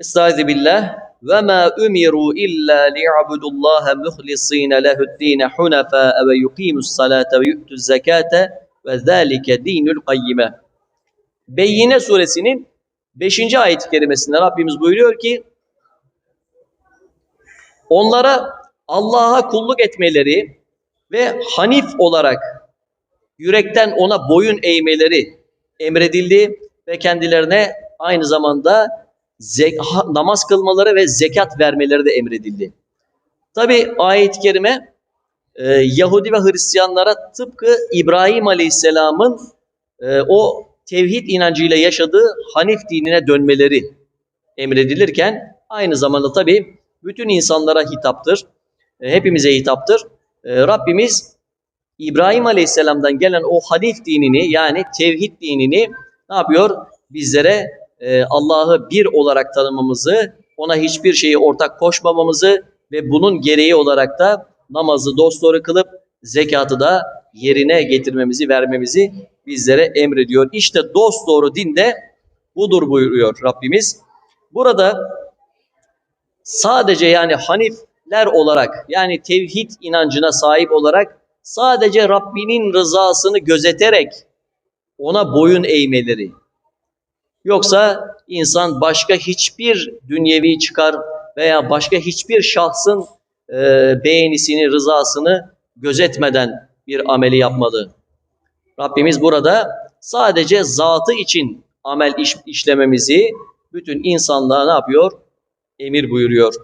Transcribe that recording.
Estaizu billah. Ve ma umiru illa liya'budullaha muhlisina lehu'd-din hunafa ve yuqimus salata ve yu'tuz zakata ve zalike dinul kayyime. Beyyine suresinin 5. ayet-i kerimesinde Rabbimiz buyuruyor ki onlara Allah'a kulluk etmeleri ve hanif olarak yürekten ona boyun eğmeleri emredildi ve kendilerine aynı zamanda namaz kılmaları ve zekat vermeleri de emredildi. Tabi ayet-i kerime e, Yahudi ve Hristiyanlara tıpkı İbrahim Aleyhisselam'ın e, o tevhid inancıyla yaşadığı Hanif dinine dönmeleri emredilirken aynı zamanda tabi bütün insanlara hitaptır. E, hepimize hitaptır. E, Rabbimiz İbrahim Aleyhisselam'dan gelen o Hanif dinini yani tevhid dinini ne yapıyor? Bizlere e, Allah'ı bir olarak tanımamızı, ona hiçbir şeyi ortak koşmamamızı ve bunun gereği olarak da namazı dosdoğru kılıp zekatı da yerine getirmemizi, vermemizi bizlere emrediyor. İşte dosdoğru din de budur buyuruyor Rabbimiz. Burada sadece yani Hanifler olarak yani tevhid inancına sahip olarak sadece Rabbinin rızasını gözeterek ona boyun eğmeleri. Yoksa insan başka hiçbir dünyevi çıkar veya başka hiçbir şahsın e, beğenisini, rızasını gözetmeden bir ameli yapmalı. Rabbimiz burada sadece zatı için amel iş, işlememizi bütün insanlığa ne yapıyor? Emir buyuruyor.